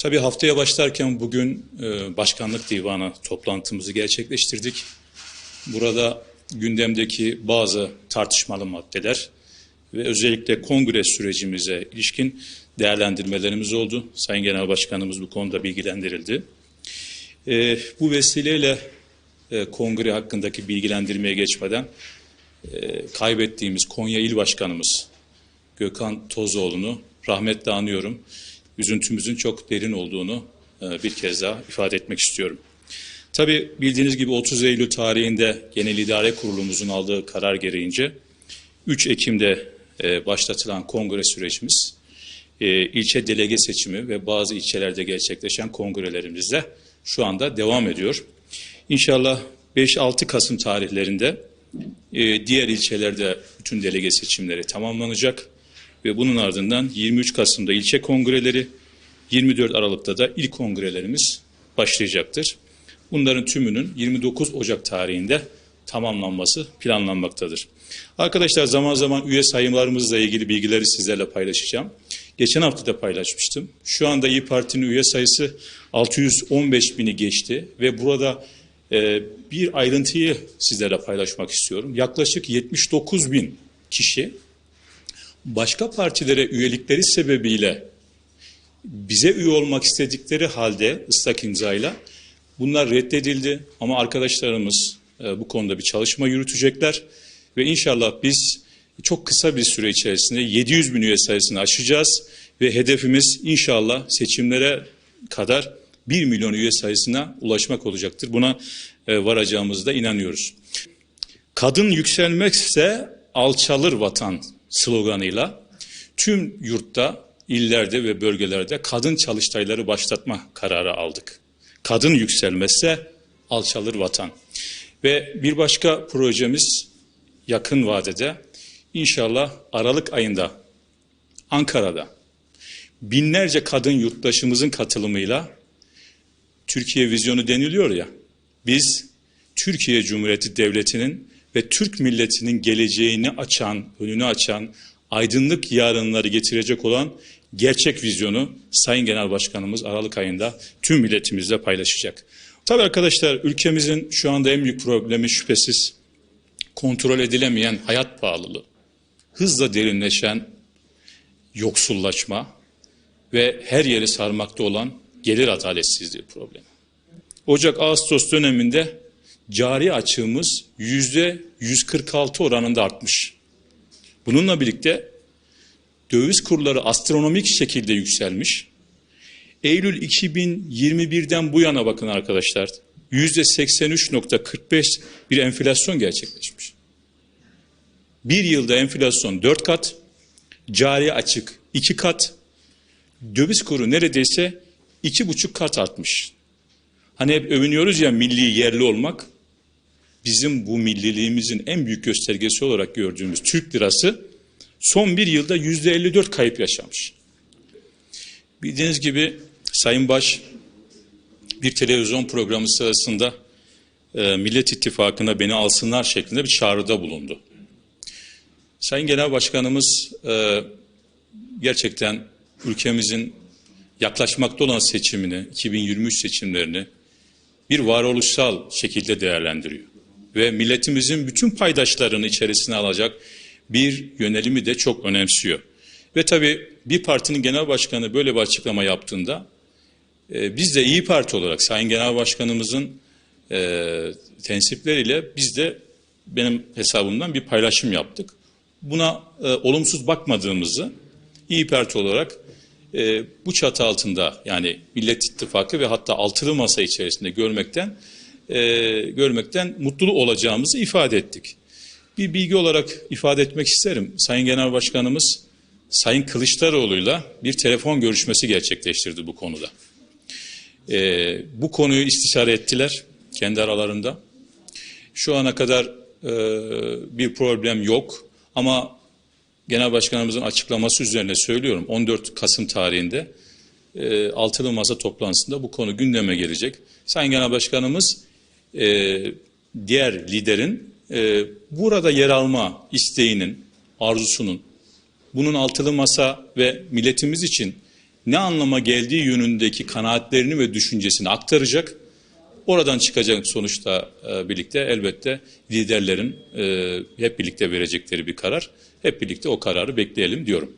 Tabii haftaya başlarken bugün e, Başkanlık Divanı toplantımızı gerçekleştirdik. Burada gündemdeki bazı tartışmalı maddeler ve özellikle kongre sürecimize ilişkin değerlendirmelerimiz oldu. Sayın Genel Başkanımız bu konuda bilgilendirildi. E, bu vesileyle e, kongre hakkındaki bilgilendirmeye geçmeden kaybettiğimiz Konya İl Başkanımız Gökhan Tozoğlu'nu rahmetle anıyorum. Üzüntümüzün çok derin olduğunu e, bir kez daha ifade etmek istiyorum. Tabii bildiğiniz gibi 30 Eylül tarihinde Genel İdare Kurulumuzun aldığı karar gereğince 3 Ekim'de e, başlatılan kongre sürecimiz e, ilçe delege seçimi ve bazı ilçelerde gerçekleşen kongrelerimizde şu anda devam ediyor. İnşallah 5-6 Kasım tarihlerinde diğer ilçelerde bütün delege seçimleri tamamlanacak ve bunun ardından 23 Kasım'da ilçe kongreleri, 24 Aralık'ta da il kongrelerimiz başlayacaktır. Bunların tümünün 29 Ocak tarihinde tamamlanması planlanmaktadır. Arkadaşlar zaman zaman üye sayımlarımızla ilgili bilgileri sizlerle paylaşacağım. Geçen hafta da paylaşmıştım. Şu anda İyi Parti'nin üye sayısı 615 bini geçti ve burada e, bir ayrıntıyı sizlerle paylaşmak istiyorum. Yaklaşık 79 bin kişi başka partilere üyelikleri sebebiyle bize üye olmak istedikleri halde ıslak imzayla bunlar reddedildi. Ama arkadaşlarımız e, bu konuda bir çalışma yürütecekler ve inşallah biz çok kısa bir süre içerisinde 700 bin üye sayısını aşacağız ve hedefimiz inşallah seçimlere kadar 1 milyon üye sayısına ulaşmak olacaktır. Buna e, varacağımızda inanıyoruz. Kadın yükselmekse alçalır vatan sloganıyla tüm yurtta, illerde ve bölgelerde kadın çalıştayları başlatma kararı aldık. Kadın yükselmezse alçalır vatan. Ve bir başka projemiz yakın vadede inşallah Aralık ayında Ankara'da binlerce kadın yurttaşımızın katılımıyla Türkiye vizyonu deniliyor ya biz Türkiye Cumhuriyeti Devleti'nin ve Türk milletinin geleceğini açan, önünü açan, aydınlık yarınları getirecek olan gerçek vizyonu Sayın Genel Başkanımız Aralık ayında tüm milletimizle paylaşacak. Tabii arkadaşlar ülkemizin şu anda en büyük problemi şüphesiz kontrol edilemeyen hayat pahalılığı, hızla derinleşen yoksullaşma ve her yeri sarmakta olan gelir adaletsizliği problemi. Ocak-Ağustos döneminde cari açığımız yüzde 146 oranında artmış. Bununla birlikte döviz kurları astronomik şekilde yükselmiş. Eylül 2021'den bu yana bakın arkadaşlar yüzde 83.45 bir enflasyon gerçekleşmiş. Bir yılda enflasyon 4 kat, cari açık 2 kat, döviz kuru neredeyse iki buçuk kat artmış. Hani hep övünüyoruz ya milli yerli olmak. Bizim bu milliliğimizin en büyük göstergesi olarak gördüğümüz Türk lirası son bir yılda yüzde 54 kayıp yaşamış. Bildiğiniz gibi Sayın Baş bir televizyon programı sırasında e, Millet İttifakı'na beni alsınlar şeklinde bir çağrıda bulundu. Sayın Genel Başkanımız e, gerçekten ülkemizin yaklaşmakta olan seçimini, 2023 seçimlerini bir varoluşsal şekilde değerlendiriyor. Ve milletimizin bütün paydaşlarını içerisine alacak bir yönelimi de çok önemsiyor. Ve tabii bir partinin genel başkanı böyle bir açıklama yaptığında e, biz de iyi Parti olarak Sayın Genel Başkanımızın e, tensipleriyle biz de benim hesabımdan bir paylaşım yaptık. Buna e, olumsuz bakmadığımızı İyi Parti olarak e, bu çatı altında yani Millet İttifakı ve hatta altılı masa içerisinde görmekten e, görmekten mutlu olacağımızı ifade ettik. Bir bilgi olarak ifade etmek isterim. Sayın Genel Başkanımız Sayın Kılıçdaroğlu'yla bir telefon görüşmesi gerçekleştirdi bu konuda. E, bu konuyu istişare ettiler kendi aralarında. Şu ana kadar e, bir problem yok ama Genel Başkanımızın açıklaması üzerine söylüyorum 14 Kasım tarihinde e, altılı masa toplantısında bu konu gündeme gelecek. Sayın Genel Başkanımız e, diğer liderin e, burada yer alma isteğinin, arzusunun, bunun altılı masa ve milletimiz için ne anlama geldiği yönündeki kanaatlerini ve düşüncesini aktaracak. Oradan çıkacak sonuçta e, birlikte elbette liderlerin e, hep birlikte verecekleri bir karar. Hep birlikte o kararı bekleyelim diyorum.